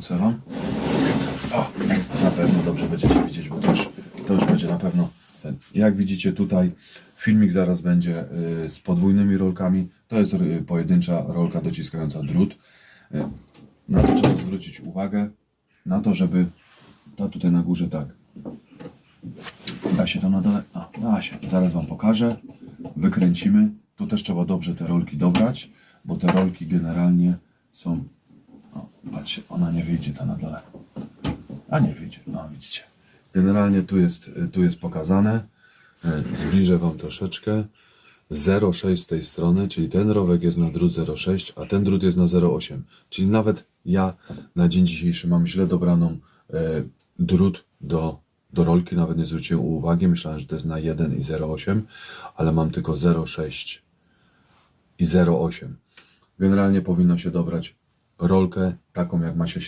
Wam. O, na pewno dobrze będziecie widzieć, bo to już, to już będzie na pewno ten. Jak widzicie tutaj, filmik zaraz będzie y, z podwójnymi rolkami. To jest y, pojedyncza rolka dociskająca drut. Y, Na co trzeba zwrócić uwagę? Na to, żeby ta tutaj na górze tak. Da się to na dole? A, da się. Zaraz Wam pokażę. Wykręcimy. Tu też trzeba dobrze te rolki dobrać, bo te rolki generalnie są... Patrzcie, ona nie wyjdzie ta na dole. A nie wyjdzie, no widzicie. Generalnie tu jest, tu jest pokazane. E, Zbliżę Wam troszeczkę. 0,6 z tej strony, czyli ten rowek jest na drut 0,6, a ten drut jest na 0,8. Czyli nawet ja na dzień dzisiejszy mam źle dobraną e, drut do, do rolki, nawet nie zwróciłem uwagi, myślałem, że to jest na 1 i 0,8, ale mam tylko 0,6 i 0,8. Generalnie powinno się dobrać rolkę taką, jak ma się